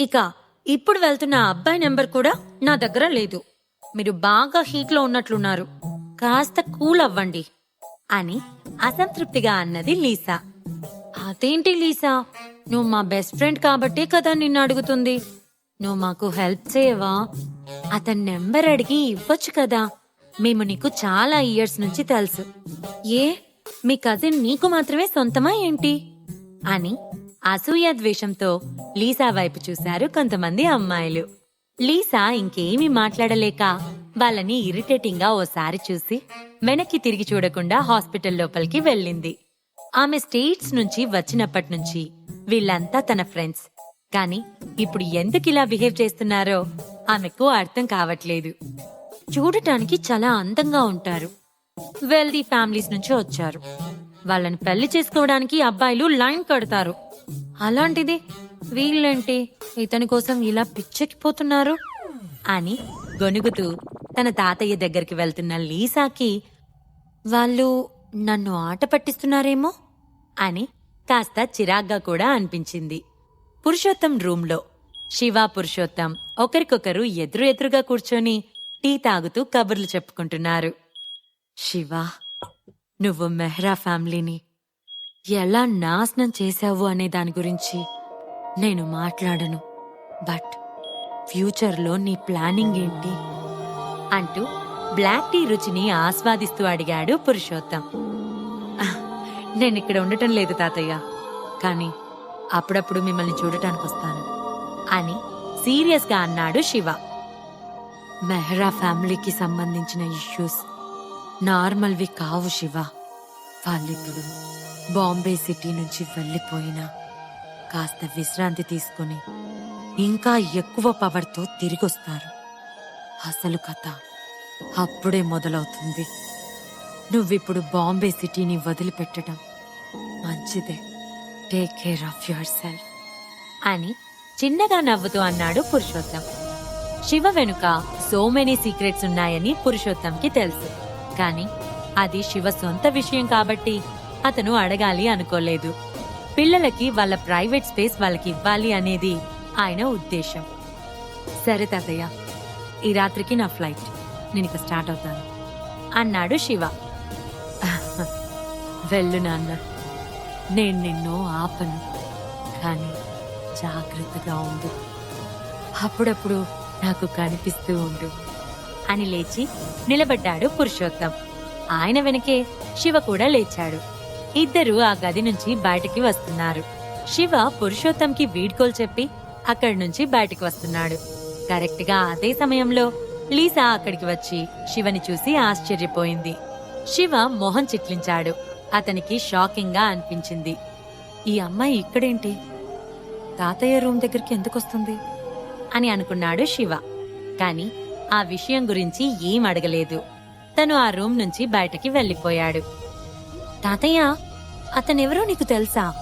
ఇక ఇప్పుడు వెళ్తున్న అబ్బాయి నెంబర్ కూడా నా దగ్గర లేదు. మీరు బాగా హీట్లో ఉన్నట్లున్నారు. కాస్త కూల్ అవ్వండి అని అసంతృప్తిగా అన్నది లీసా. అదేంటి లీసా? నువ్వు మా బెస్ట్ ఫ్రెండ్ కాబట్టే కదా నిన్ను అడుగుతుంది. నువ్వు మాకు హెల్ప్ చేయవా? అతని నెంబర్ అడిగి ఇవ్వచ్చు కదా. మేము నీకు చాలా ఇయర్స్ నుంచి తెలుసు. ఏ? మీ కజిన్ నీకు మాత్రమే సొంతమా ఏంటి? అని అసూయ ద్వేషంతో లీసా వైపు చూశారు కొంతమంది అమ్మాయిలు. లీసా ఇంకేమీ మాట్లాడలేక వాళ్ళని ఇరిటేటింగ్గా ఓసారి చూసి వెనక్కి తిరిగి చూడకుండా హాస్పిటల్ లోపలికి వెళ్ళింది. ఆమె స్టేట్స్ నుంచి వచ్చినప్పటి నుంచి వీళ్ళంతా తన ఫ్రెండ్స్. కానీ ఇప్పుడు ఎందుకిలా బిహేవ్ చేస్తున్నారో ఆమెకు అర్థం కావట్లేదు. చూడటానికి చాలా అందంగా ఉంటారు. వెల్దీ ఫ్యామిలీస్ నుంచి వచ్చారు. వాళ్ళని పెళ్ళి చేసుకోవడానికి అబ్బాయిలు లైన్ కడతారు. అలాంటిది వీళ్ళేంటి? ఇతని కోసం ఇలా పిచ్చెక్కిపోతున్నారు? అని గొనుగుతూ తన తాతయ్య దగ్గరికి వెళ్తున్న లీసాకి వాళ్ళు నన్ను ఆట పట్టిస్తున్నారేమో? అని కాస్త చిరాగ్గా కూడా అనిపించింది. పురుషోత్తం రూంలో శివ పురుషోత్తం ఒకరికొకరు ఎదురు ఎదురుగా కూర్చొని టీ తాగుతూ కబుర్లు చెప్పుకుంటున్నారు. శివ నువ్వు మెహ్రా ఫ్యామిలీని ఎలా నాశనం చేశావు అనే దాని గురించి నేను మాట్లాడను. బట్ ఫ్యూచర్లో నీ ప్లానింగ్ ఏంటి? అంటూ బ్లాక్ టీ రుచిని ఆస్వాదిస్తూ అడిగాడు పురుషోత్తం. నేను ఇక్కడ ఉండటం లేదు తాతయ్య. కానీ అప్పుడప్పుడు మిమ్మల్ని చూడటానికి వస్తాను అని సీరియస్గా అన్నాడు శివ. మెహ్రా ఫ్యామిలీకి సంబంధించిన ఇష్యూస్ నార్మల్వి కావు శివ. వాళ్ళిప్పుడు బాంబే సిటీ నుంచి వెళ్ళిపోయినా కాస్త విశ్రాంతి తీసుకొని ఇంకా ఎక్కువ పవర్తో తిరిగొస్తారు. అసలు కథ అప్పుడే మొదలవుతుంది. నువ్విప్పుడు బాంబే సిటీని వదిలిపెట్టడం మంచిదే. Take care of yourself అని చిన్నగా నవ్వుతూ అన్నాడు పురుషోత్తం. శివ వెనుక సో మెనీ సీక్రెట్స్ ఉన్నాయని పురుషోత్తంకి తెలుసు. కానీ అది శివ సొంత విషయం కాబట్టి అతను అడగాలి అనుకోలేదు. పిల్లలకి వాళ్ళ ప్రైవేట్ స్పేస్ వాళ్ళకి ఇవ్వాలి అనేది ఆయన ఉద్దేశం. సరే తాతయ్య ఈ రాత్రికి నా ఫ్లైట్. నేను ఇక స్టార్ట్ అవుతాను. అన్నాడు శివ. వెళ్ళు నాన్న. నేను నిన్ను ఆపను. కానీ జాగ్రత్తగా ఉండు. అప్పుడప్పుడు నాకు కనిపిస్తూ ఉండు. అని లేచి నిలబడ్డాడు పురుషోత్తం. ఆయన వెనకే శివ కూడా లేచాడు. ఇద్దరు ఆ గది నుంచి బయటికి వస్తున్నారు. శివ పురుషోత్తంకి వీడ్కోలు చెప్పి అక్కడి నుంచి బయటికి వస్తున్నాడు. కరెక్ట్గా అదే సమయంలో లీసా అక్కడికి వచ్చి శివని చూసి ఆశ్చర్యపోయింది. శివ మొహం చిట్లించాడు. అతనికి షాకింగ్గా అనిపించింది. ఈ అమ్మాయి ఇక్కడేంటి? తాతయ్య రూమ్ దగ్గరికి ఎందుకు వస్తుంది? అని అనుకున్నాడు శివ. కాని ఆ విషయం గురించి ఏం అడగలేదు. తను ఆ రూమ్ నుంచి బయటకి వెళ్ళిపోయాడు తాతయ్య అతనెవరో నీకు తెలుసా?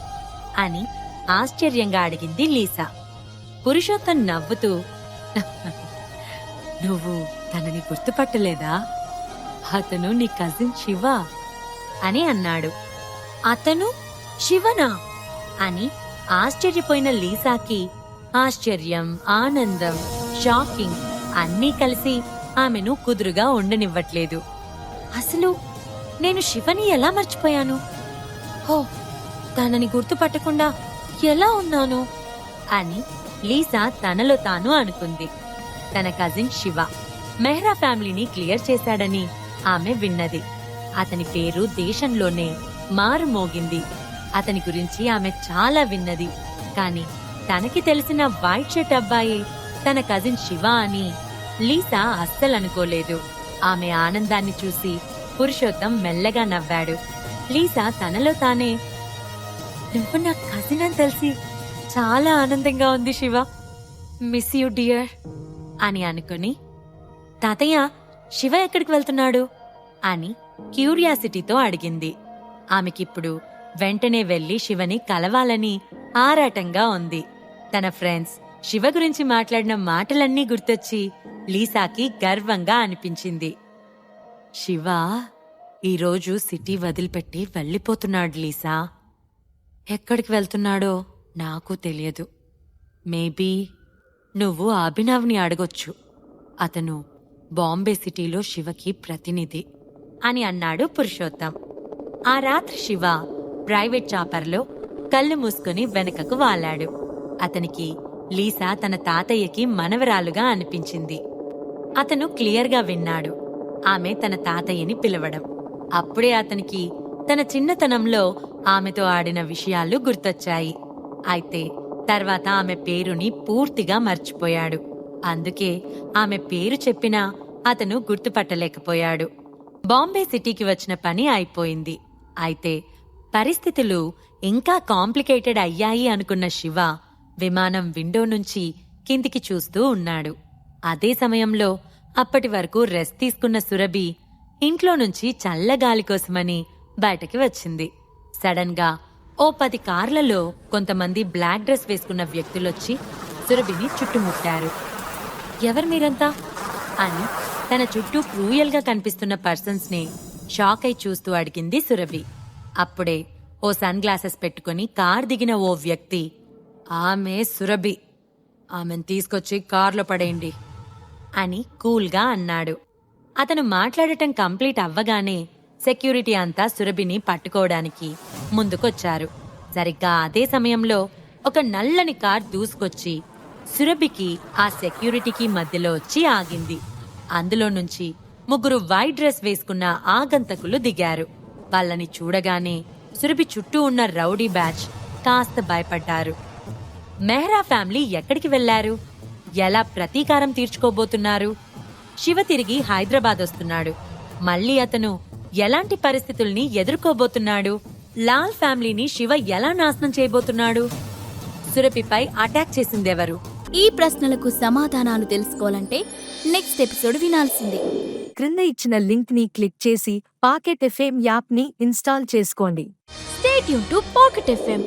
అని ఆశ్చర్యంగా అడిగింది లీసా. పురుషోత్తం నవ్వుతూ నువ్వు తనని గుర్తుపట్టలేదా? అతను నీ కజిన్ శివ అని అన్నాడు. అతను శివనా? అని ఆశ్చర్యపోయిన లీసాకి ఆశ్చర్యం ఆనందం షాకింగ్ అన్నీ కలిసి ఆమెను కుదురుగా ఉండనివ్వట్లేదు. అసలు నేను శివని ఎలా మర్చిపోయాను? హో తనని గుర్తుపట్టకుండా ఎలా ఉన్నాను? అని లీసా తనలో తాను అనుకుంది. తన కజిన్ శివ మెహ్రా ఫ్యామిలీని క్లియర్ చేశాడని ఆమె విన్నది. అతని పేరు దేశంలోనే మారుమోగింది. అతని గురించి ఆమె చాలా విన్నది. కాని తనకి తెలిసిన వైట్ షర్ట్ అబ్బాయి తన కజిన్ శివ అని లీసా అస్సలు అనుకోలేదు ఆమె ఆనందాన్ని చూసి పురుషోత్తం మెల్లగా నవ్వాడు. లీసా తనలో తానే నువ్వు నా కజిన్ అని తెలిసి చాలా ఆనందంగా ఉంది శివ. మిస్ యు డియర్ అని అనుకుని తాతయ్య శివ ఎక్కడికి వెళ్తున్నాడు? అని క్యూరియాసిటీతో అడిగింది. ఆమెకిప్పుడు వెంటనే వెళ్ళి శివని కలవాలని ఆరాటంగా ఉంది. తన ఫ్రెండ్స్ శివ గురించి మాట్లాడిన మాటలన్నీ గుర్తొచ్చి లీసాకి గర్వంగా అనిపించింది. శివ ఈరోజు సిటీ వదిలిపెట్టి వెళ్ళిపోతున్నాడు లీసా. ఎక్కడికి వెళ్తున్నాడో నాకు తెలియదు. మేబీ నువ్వు అభినవ్ని అడగొచ్చు. అతను బాంబే సిటీలో శివకి ప్రతినిధి అని అన్నాడు పురుషోత్తం. ఆ రాత్రి శివ ప్రైవేట్ చాపర్లో కళ్ళు మూసుకుని వెనుకకు వాలాడు. అతనికి లీసా తన తాతయ్యకి మనవరాలుగా అనిపించింది. అతను క్లియర్గా విన్నాడు. ఆమె తన తాతయ్యని పిలవడం. అప్పుడే అతనికి తన చిన్నతనంలో ఆమెతో ఆడిన విషయాలు గుర్తొచ్చాయి. అయితే తర్వాత ఆమె పేరుని పూర్తిగా మర్చిపోయాడు. అందుకే ఆమె పేరు చెప్పినా అతను గుర్తుపట్టలేకపోయాడు. బాంబే సిటీకి వచ్చిన పని అయిపోయింది. అయితే పరిస్థితులు ఇంకా కాంప్లికేటెడ్ అయ్యాయి అనుకున్న శివ విమానం విండో నుంచి కిందికి చూస్తూ ఉన్నాడు. అదే సమయంలో అప్పటి వరకు రెస్ట్ తీసుకున్న సురభి ఇంట్లో నుంచి చల్లగాలి కోసమని బయటకి వచ్చింది. సడన్గా ఓ పది కార్లలో కొంతమంది బ్లాక్ డ్రెస్ వేసుకున్న వ్యక్తులొచ్చి సురభిని చుట్టుముట్టారు. ఎవరు మీరంతా? అని తన చుట్టూ క్రూయల్గా కనిపిస్తున్న పర్సన్స్ని షాక్ అయి చూస్తూ అడిగింది సురభి. అప్పుడే ఓ సన్ గ్లాసెస్ పెట్టుకుని కార్ దిగిన ఓ వ్యక్తి ఆమె సురభి. ఆమెను తీసుకొచ్చి కార్లో పడేయండి. అని కూల్గా అన్నాడు. అతను మాట్లాడటం కంప్లీట్ అవ్వగానే సెక్యూరిటీ అంతా సురభిని పట్టుకోవడానికి ముందుకొచ్చారు. సరిగ్గా అదే సమయంలో ఒక నల్లని కార్ దూసుకొచ్చి సురభికి ఆ సెక్యూరిటీకి మధ్యలో వచ్చి ఆగింది. అందులో నుంచి ముగ్గురు వైట్ డ్రెస్ వేసుకున్న ఆగంతకులు దిగారు. వాళ్ళని చూడగానే సురభి చుట్టూ ఉన్న రౌడీ బ్యాచ్ కాస్త భయపడ్డారు. మెహ్రా ఫ్యామిలీ ఎక్కడికి వెళ్ళారు? ఎలా ప్రతీకారం తీర్చుకోబోతున్నారు? శివ తిరిగి హైదరాబాద్ వస్తున్నాడు. మళ్ళీ అతను ఎలాంటి పరిస్థితుల్ని ఎదుర్కోబోతున్నాడు? లాల్ ఫ్యామిలీని శివ ఎలా నాశనం చేయబోతున్నాడు? సురభిపై అటాక్ చేసిందెవరు? ఈ ప్రశ్నలకు సమాధానాలు తెలుసుకోవాలంటే నెక్స్ట్ ఎపిసోడ్ వినాల్సిందే. క్రింద ఇచ్చిన లింక్ని క్లిక్ చేసి పాకెట్ ఎఫ్ఎం యాప్ని ఇన్స్టాల్ చేసుకోండి. State to pocket FM